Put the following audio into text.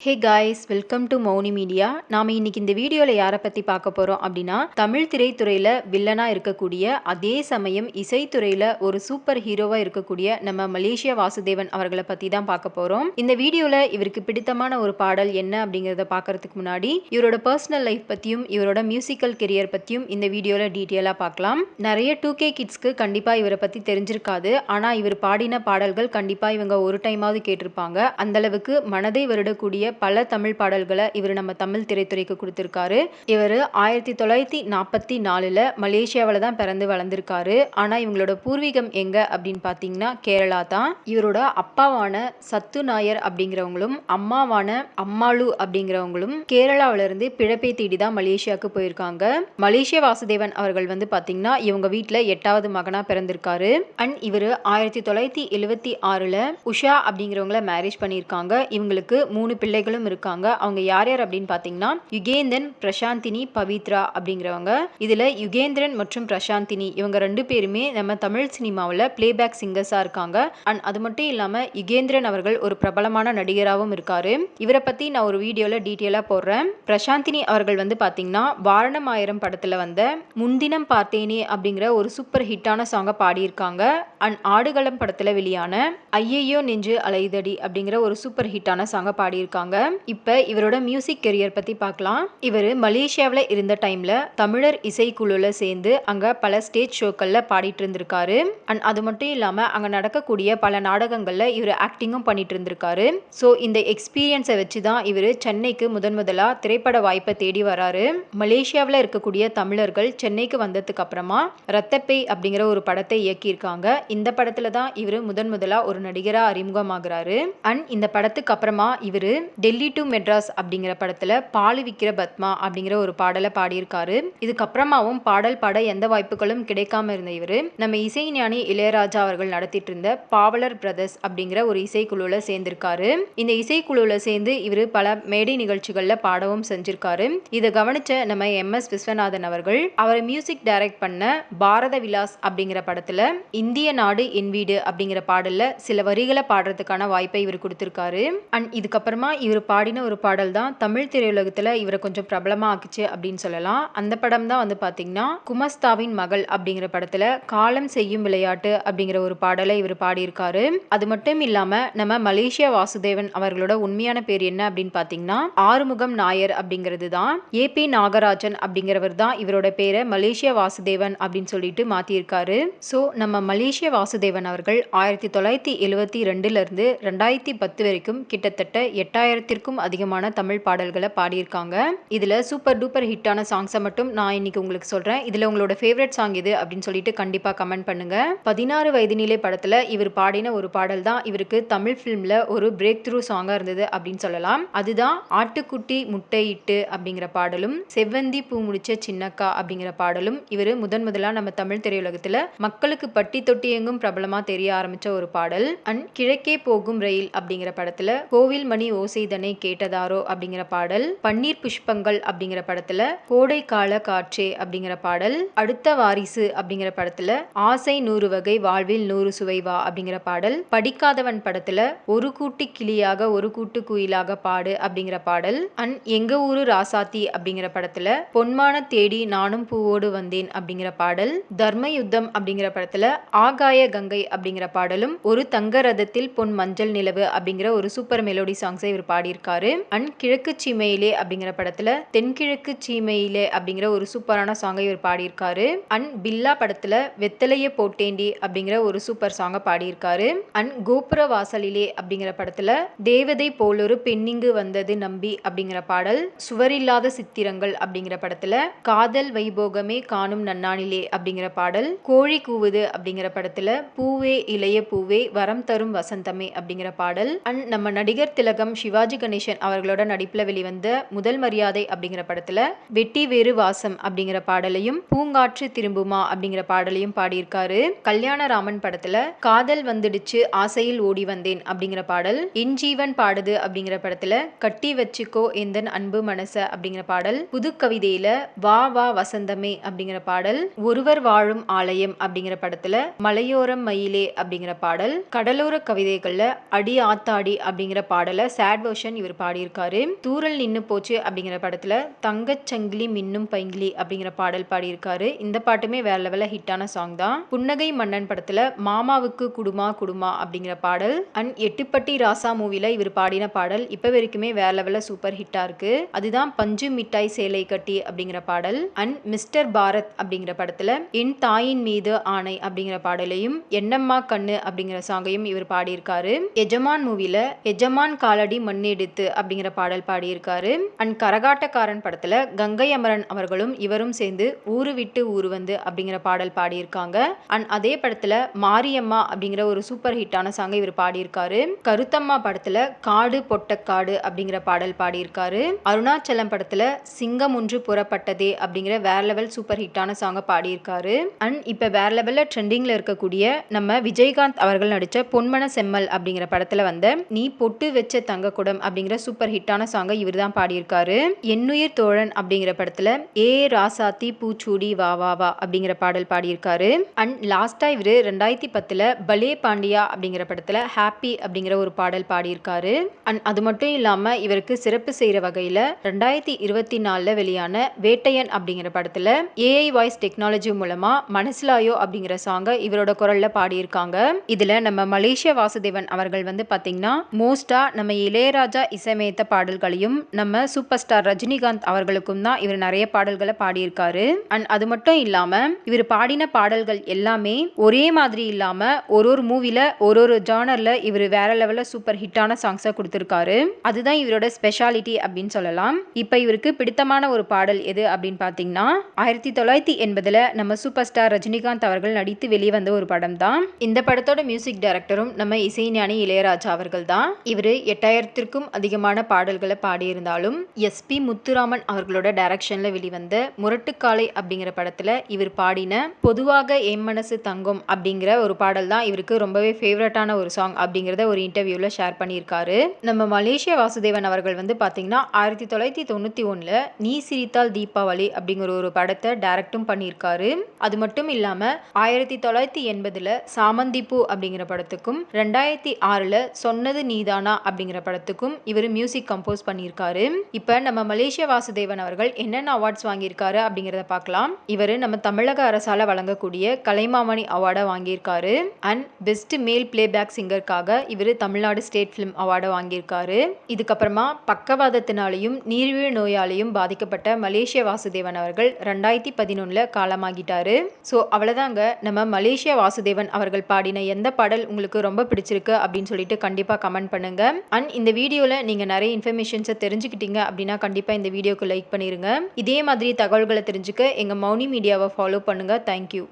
Hey guys welcome to Mouni media நாம் இன்னைக்கு இந்த வீடியோவில் யாரை பற்றி பார்க்க போகிறோம் அப்படின்னா தமிழ் திரைத்துறையில் வில்லனாக இருக்கக்கூடிய அதே சமயம் இசைத்துறையில் ஒரு சூப்பர் ஹீரோவாக இருக்கக்கூடிய நம்ம மலேசியா வாசுதேவன் அவர்களை பற்றி தான் பார்க்க போகிறோம் இந்த வீடியோவில் இவருக்கு பிடித்தமான ஒரு பாடல் என்ன அப்படிங்கிறத பார்க்கறதுக்கு முன்னாடி இவரோட பர்சனல் லைஃப் பற்றியும் இவரோட மியூசிக்கல் கெரியர் பற்றியும் இந்த வீடியோவில் டீட்டெயிலாக பார்க்கலாம். நிறைய டூ கே கிட்ஸ்க்கு கண்டிப்பாக இவரை பற்றி தெரிஞ்சிருக்காது. ஆனால் இவர் பாடின பாடல்கள் கண்டிப்பாக இவங்க ஒரு டைமாவது கேட்டிருப்பாங்க. அந்தளவுக்கு மனதை வருடக்கூடிய பல தமிழ் பாடல்களை இவர் நம்ம தமிழ் திரைத்துறைக்கு கொடுத்துருக்காரு. இவர் ஆயிரத்தி தொள்ளாயிரத்தி நாற்பத்தி நாலில் மலேசியாவில் தான் பிறந்து வளர்ந்துருக்காரு. ஆனால் இவங்களோட பூர்வீகம் எங்கே அப்படின்னு பார்த்தீங்கன்னா கேரளா தான். இவரோட அப்பாவான சத்து நாயர் அப்படிங்கிறவங்களும் அம்மாவான அம்மாளு அப்படிங்கிறவங்களும் கேரளாவிலிருந்து பிழப்பை தேடி தான் மலேசியாவுக்கு போயிருக்காங்க. மலேசிய வாசுதேவன் அவர்கள் வந்து பார்த்தீங்கன்னா இவங்க வீட்டில் எட்டாவது மகனாக பிறந்திருக்காரு. அண்ட் இவர் ஆயிரத்தி தொள்ளாயிரத்தி எழுவத்தி ஆறில் உஷா அப்படிங்கிறவங்கள மேரேஜ் பண்ணியிருக்காங்க. இவங்களுக்கு மூணு பிள்ளை பிள்ளைகளும் இருக்காங்க. அவங்க யார் யார் அப்படின்னு பார்த்தீங்கன்னா யுகேந்திரன் பிரசாந்தினி பவித்ரா அப்படிங்கிறவங்க. இதில் யுகேந்திரன் மற்றும் பிரசாந்தினி இவங்க ரெண்டு பேருமே நம்ம தமிழ் சினிமாவில் பிளேபேக் சிங்கர்ஸாக இருக்காங்க. அண்ட் அது மட்டும் இல்லாமல் யுகேந்திரன் அவர்கள் ஒரு பிரபலமான நடிகராகவும் இருக்காரு. இவரை பற்றி நான் ஒரு வீடியோவில் டீட்டெயிலாக போடுறேன். பிரசாந்தினி அவர்கள் வந்து பார்த்தீங்கன்னா வாரணம் ஆயிரம் படத்தில் வந்த முன்தினம் பார்த்தேனே அப்படிங்கிற ஒரு சூப்பர் ஹிட்டான சாங்கை பாடியிருக்காங்க. அண்ட் ஆடுகளம் படத்தில் வெளியான ஐயையோ நெஞ்சு அலைதடி அப்படிங்கிற ஒரு சூப்பர் ஹிட்டான சாங்கை பாடியிருக்காங்க. இப்போ இவரோட மியூசிக் கெரியர் பற்றி பார்க்கலாம். இவர் மலேசியாவில் இருந்த டைமில் தமிழர் இசைக்குழுவில் சேர்ந்து அங்கே பல ஸ்டேஜ் ஷோக்களில் பாடிட்டு இருந்திருக்காரு. அண்ட் அது மட்டும் இல்லாமல் அங்கே நடக்கக்கூடிய பல நாடகங்களில் இவர் ஆக்டிங்கும் பண்ணிட்டு இருந்திருக்காரு. ஸோ இந்த எக்ஸ்பீரியன்ஸை வச்சு தான் இவர் சென்னைக்கு முதன் முதலாக திரைப்பட வாய்ப்பை தேடி வராரு. மலேசியாவில் இருக்கக்கூடிய தமிழர்கள் சென்னைக்கு வந்ததுக்கு அப்புறமா ரத்தப்பை அப்படிங்கிற ஒரு படத்தை இயக்கியிருக்காங்க. இந்த படத்தில் தான் இவர் முதன் முதலாக ஒரு நடிகராக அறிமுகமாகிறாரு. அண்ட் இந்த படத்துக்கு அப்புறமா இவர் டெல்லி டு மெட்ராஸ் அப்படிங்கிற படத்தில் பாலு விக்கிர பத்மா அப்படிங்கிற ஒரு பாடலை பாடியிருக்காரு. இதுக்கப்புறமாவும் பாடல் பாட எந்த வாய்ப்புகளும் கிடைக்காம இருந்த இவர் நம்ம இசைஞானி இளையராஜா அவர்கள் நடத்திட்டு இருந்த பாவலர் பிரதர்ஸ் அப்படிங்கிற ஒரு இசைக்குழுவில் சேர்ந்திருக்காரு. இந்த இசைக்குழுவில் சேர்ந்து இவர் பல மேடை நிகழ்ச்சிகளில் பாடவும் செஞ்சிருக்காரு. இதை கவனிச்ச நம்ம எம். எஸ். விஸ்வநாதன் அவர்கள் அவரை மியூசிக் டைரக்ட் பண்ண பாரத விலாஸ் அப்படிங்கிற படத்தில் இந்திய நாடு என் வீடு அப்படிங்கிற பாடலில் சில வரிகளை பாடுறதுக்கான வாய்ப்பை இவர் கொடுத்துருக்காரு. அண்ட் இதுக்கப்புறமா இவர் பாடின ஒரு பாடல் தான் தமிழ் திரையுலகத்தில் இவரை கொஞ்சம் பிரபலமாக ஆக்குச்சு அப்படின்னு சொல்லலாம். அந்த படம் தான் வந்து பார்த்தீங்கன்னா குமஸ்தாவின் மகள் அப்படிங்கிற படத்தில் காலம் செய்யும் விளையாட்டு அப்படிங்கிற ஒரு பாடலை இவர் பாடியிருக்காரு. அது மட்டும் இல்லாமல் நம்ம மலேசியா வாசுதேவன் அவர்களோட உண்மையான பேர் என்ன அப்படின்னு பார்த்தீங்கன்னா ஆறுமுகம் நாயர் அப்படிங்கிறது தான். ஏபி நாகராஜன் அப்படிங்கிறவர் தான் இவரோட பேரை மலேசியா வாசுதேவன் அப்படின்னு சொல்லிட்டு மாற்றியிருக்காரு ஸோ நம்ம மலேசியா வாசுதேவன் அவர்கள் ஆயிரத்தி தொள்ளாயிரத்தி எழுவத்தி ரெண்டுலேருந்து ரெண்டாயிரத்தி பத்து வரைக்கும் கிட்டத்தட்ட எட்டாயிரம் எட்டாயிரத்திற்கும் அதிகமான தமிழ் பாடல்களை பாடியிருக்காங்க. இதில் சூப்பர் டூப்பர் ஹிட்டான சாங்ஸை மட்டும் நான் இன்னைக்கு உங்களுக்கு சொல்கிறேன் இதில் உங்களோட ஃபேவரட் சாங் இது அப்படின்னு சொல்லிட்டு கண்டிப்பாக கமெண்ட் பண்ணுங்க. பதினாறு வயதினிலே படத்தில் இவர் பாடின ஒரு பாடல் தான் இவருக்கு தமிழ் ஃபிலிமில் ஒரு பிரேக் த்ரூ சாங்காக இருந்தது அப்படின்னு சொல்லலாம். அதுதான் ஆட்டுக்குட்டி முட்டையிட்டு அப்படிங்கிற பாடலும் செவ்வந்தி பூ முடிச்ச சின்னக்கா அப்படிங்கிற பாடலும் இவர் முதன் முதலாக நம்ம தமிழ் திரையுலகத்தில் மக்களுக்கு பட்டி தொட்டி எங்கும் பிரபலமாக தெரிய ஆரம்பித்த ஒரு பாடல். அண்ட் கிழக்கே போகும் ரயில் அப்படிங்கிற படத்தில் கோவில் மணி ஓசைதனை கேட்டதாரோ அப்படிங்கிற பாடல் பன்னீர் புஷ்பங்கள் அப்படிங்கிற படத்துல கோடை கால காற்றே அப்படிங்கிற பாடல் அடுத்த வாரிசு அப்படிங்கிற படத்துல ஆசை நூறு வகை வாழ்வில் நூறு சுவைவா அப்படிங்கிற பாடல் படிக்காதவன் படத்துல ஒரு கூட்டு கிளியாக ஒரு கூட்டு குயிலாக பாடு அப்படிங்கிற பாடல் அண்ட் எங்க ஊரு ராசாத்தி அப்படிங்கிற படத்துல பொன்மான தேடி நானும் பூவோடு வந்தேன் அப்படிங்கிற பாடல் தர்ம யுத்தம் அப்படிங்கிற படத்துல ஆகாய கங்கை அப்படிங்கிற பாடலும் ஒரு தங்க ரதத்தில் பொன் மஞ்சள் நிலவு அப்படிங்கிற ஒரு சூப்பர் மெலோடி சாங்ஸை இவர் பாடியிருக்காரு. அண்ட் கிழக்கு சீமையிலே அப்படிங்கிற படத்துல தென்கிழக்கு சீமையிலே அப்படிங்கிற ஒரு சூப்பரான சாங்கை இவர் பாடியிருக்காரு. அண்ட் பில்லா படத்துல வெத்தலைய போட்டேண்டி அப்படிங்கிற ஒரு சூப்பர் சாங்கை பாடியிருக்காரு. அண்ட் கோபுர வாசலிலே அப்படிங்கிற படத்துல தேவதை போலொரு பெண்ணிங்கு வந்தது நம்பி அப்படிங்கிற பாடல் சுவரில்லாத சித்திரங்கள் அப்படிங்கிற படத்துல காதல் வைபோகமே காணும் நன்னானிலே அப்படிங்கிற பாடல் கோழி கூவுது அப்படிங்கிற படத்துல பூவே இளைய பூவே வரம் தரும் வசந்தமே அப்படிங்கிற பாடல். அண்ட் நம்ம நடிகர் திலகம் சிவா சிவாஜி கணேசன் அவர்களோட நடிப்புல வெளிவந்த முதல் மரியாதை அப்படிங்கிற படத்துல வெட்டி வேறு வாசம் அப்படிங்கிற பாடலையும் பூங்காற்று திரும்புமா அப்படிங்கிற பாடலையும் பாடியிருக்காரு. கல்யாணராமன் படத்துல காதல் வந்துடுச்சு ஆசையில் ஓடி வந்தேன் அப்படிங்கிற பாடல் என் ஜீவன் பாடுது அப்படிங்கிற படத்துல கட்டி வச்சுக்கோ எந்தன் அன்பு மனச அப்படிங்கிற பாடல் புது கவிதையில வா வா வசந்தமே அப்படிங்கிற பாடல் ஒருவர் வாழும் ஆலயம் அப்படிங்கிற படத்துல மலையோரம் மயிலே அப்படிங்கிற பாடல் கடலோர கவிதைகள்ல அடி ஆத்தாடி அப்படிங்கிற பாடலை சேட் வெர்ஷன் இவர் பாடியிருக்காரு. தூரல் நின்று போச்சு அப்படிங்கிற படத்துல தங்கச்சங்கிலி மின்னும் பைங்கிலி அப்படிங்கிற பாடல் பாடியிருக்காரு. இந்த பாட்டுமே வேற லெவலில் ஹிட்டான சாங் தான். புன்னகை மன்னன் படத்துல மாமாவுக்கு குடுமா குடுமா அப்படிங்கிற பாடல் அண்ட் எட்டுப்பட்டி ராசா மூவில இவர் பாடின பாடல் இப்போ வரைக்குமே வேற லெவலில் சூப்பர் ஹிட்டா இருக்கு. அதுதான் பஞ்சு மிட்டாய் சேலை கட்டி அப்படிங்கிற பாடல் அண்ட் மிஸ்டர் பாரத் அப்படிங்கிற படத்துல என் தாயின் மீது ஆணை அப்படிங்கிற பாடலையும் என்னம்மா கண்ணு அப்படிங்கிற சாங்கையும் இவர் பாடியிருக்காரு. எஜமான் மூவில எஜமான் காலடி மண் மண்ணெடுத்து அப்படிங்கிற பாடல் பாடியிருக்காரு. அண்ட் கரகாட்டக்காரன் படத்துல கங்கை அமரன் அவர்களும் இவரும் சேர்ந்து ஊரு விட்டு ஊரு வந்து அப்படிங்கிற பாடல் பாடியிருக்காங்க. அண்ட் அதே படத்துல மாரியம்மா அப்படிங்கிற ஒரு சூப்பர் ஹிட்டான சாங்கை இவர் பாடியிருக்காரு. கருத்தம்மா படத்துல காடு பொட்டக்காடு அப்படிங்கிற பாடல் பாடியிருக்காரு. அருணாச்சலம் படத்துல சிங்கம் ஒன்று புறப்பட்டதே அப்படிங்கிற வேற லெவல் சூப்பர் ஹிட்டான சாங்கை பாடியிருக்காரு. அண்ட் இப்ப வேற லெவல்ல ட்ரெண்டிங்ல இருக்கக்கூடிய நம்ம விஜயகாந்த் அவர்கள் நடிச்ச பொன்மன செம்மல் அப்படிங்கிற படத்துல வந்த நீ பொட்டு வச்ச தங்கக்குடம் அப்படிங்கிற சூப்பர் ஹிட்டான சாங்கை இவர் தான் பாடியிருக்காரு. என்னுயிர் தோழன் அப்படிங்கிற படத்துல ஏ ராசாத்தி பூச்சூடி வா வா வா அப்படிங்கிற பாடல் பாடியிருக்காரு. அண்ட் லாஸ்டா இவர் ரெண்டாயிரத்தி பத்துல பலே பாண்டியா அப்படிங்கிற படத்துல ஹாப்பி அப்படிங்கிற ஒரு பாடல் பாடியிருக்காரு. அண்ட் அது மட்டும் இல்லாம இவருக்கு சிறப்பு செய்யற வகையில ரெண்டாயிரத்தி இருபத்தி நாலுல வெளியான வேட்டையன் அப்படிங்கிற படத்துல ஏஐ வாய்ஸ் டெக்னாலஜி மூலமா மனசிலாயோ அப்படிங்கிற சாங்கை இவரோட குரல்ல பாடியிருக்காங்க. இதுல நம்ம மலேசிய வாசுதேவன் அவர்கள் வந்து பாத்தீங்கன்னா மோஸ்டா நம்ம இளையராஜா இசையமைத்த பாடல்களையும் நம்ம சூப்பர் ஸ்டார் ரஜினிகாந்த் அவர்களுக்கும் தான் இவர் நிறைய பாடல்களை பாடியிருக்காரு. அண்ட் அது மட்டும் இல்லாம இவர் பாடின பாடல்கள் எல்லாமே ஒரே மாதிரி இல்லாம ஒரு ஒரு மூவில ஒரு ஒரு ஜானர்ல இவர் வேற லெவல்ல சூப்பர் ஹிட்டான சாங்ஸை கொடுத்திருக்காரு. அதுதான் இவரோட ஸ்பெஷாலிட்டி அப்படின்னு சொல்லலாம். இப்போ இவருக்கு பிடித்தமான ஒரு பாடல் எது அப்படின்னு பாத்தீங்கன்னா ஆயிரத்தி தொள்ளாயிரத்தி எண்பதுல நம்ம சூப்பர் ஸ்டார் ரஜினிகாந்த் அவர்கள் நடித்து வெளிவந்த ஒரு படம் தான் இந்த படத்தோட மியூசிக் டைரக்டரும் நம்ம இசைஞானி இளையராஜா அவர்கள் தான். இவர் எட்டாயிரத்தி எட்டாயிரத்திற்கும் அதிகமான பாடல்களை பாடியிருந்தாலும் எஸ்பி முத்துராமன் அவர்களோட டைரக்ஷனில் வெளிவந்த முரட்டுக்காலை அப்படிங்கிற படத்தில் இவர் பாடின பொதுவாக என் மனசு தங்கம் அப்படிங்கிற ஒரு பாடல் தான் இவருக்கு ரொம்பவே ஃபேவரட்டான ஒரு சாங் அப்படிங்கிறத ஒரு இன்டர்வியூவில் ஷேர் பண்ணியிருக்காரு. நம்ம மலேசிய வாசுதேவன் அவர்கள் வந்து பார்த்தீங்கன்னா ஆயிரத்தி தொள்ளாயிரத்தி தொண்ணூற்றி ஒன்றில் நீ சிரித்தால் தீபாவளி அப்படிங்கிற ஒரு படத்தை டைரக்டும் பண்ணியிருக்காரு. அது மட்டும் இல்லாமல் ஆயிரத்தி தொள்ளாயிரத்தி எண்பதில் சாமந்திப்பூ அப்படிங்கிற படத்துக்கும் ரெண்டாயிரத்தி ஆறில் சொன்னது நீதானா அப்படிங்கிற படத்துக்கும் இவர் மியூசிக் கம்போஸ் பண்ணியிருக்காரு. இப்போ நம்ம மலேசிய வாசுதேவன் அவர்கள் என்னென்ன அவார்ட்ஸ் வாங்கியிருக்காரு அப்படிங்கிறத பார்க்கலாம். இவர் நம்ம தமிழக அரசால வழங்கக்கூடிய கலைமாமணி அவார்டை வாங்கியிருக்காரு. அண்ட் பெஸ்ட் மேல் பிளேபேக் சிங்கருக்காக இவர் தமிழ்நாடு ஸ்டேட் ஃபிலிம் அவார்டை வாங்கியிருக்காரு. இதுக்கப்புறமா பக்கவாதத்தினாலையும் நீரிழிவு நோயாலையும் பாதிக்கப்பட்ட மலேசிய வாசுதேவன் அவர்கள் ரெண்டாயிரத்தி பதினொன்னுல காலமாகிட்டாரு. ஸோ அவ்வளோதாங்க நம்ம மலேசிய வாசுதேவன் அவர்கள் பாடின எந்த பாடல் உங்களுக்கு ரொம்ப பிடிச்சிருக்கு அப்படின்னு சொல்லிட்டு கண்டிப்பாக கமெண்ட் பண்ணுங்க. அண்ட் இந்த வீடியோவில் நீங்கள் நிறைய இன்ஃபர்மேஷன்ஸை தெரிஞ்சுக்கிட்டீங்க அப்படின்னா கண்டிப்பாக இந்த வீடியோக்கு லைக் பண்ணிடுங்க இதே மாதிரி தகவல்களை தெரிஞ்சுக்க எங்கள் மௌனி மீடியாவை ஃபாலோ பண்ணுங்கள் தேங்க்யூ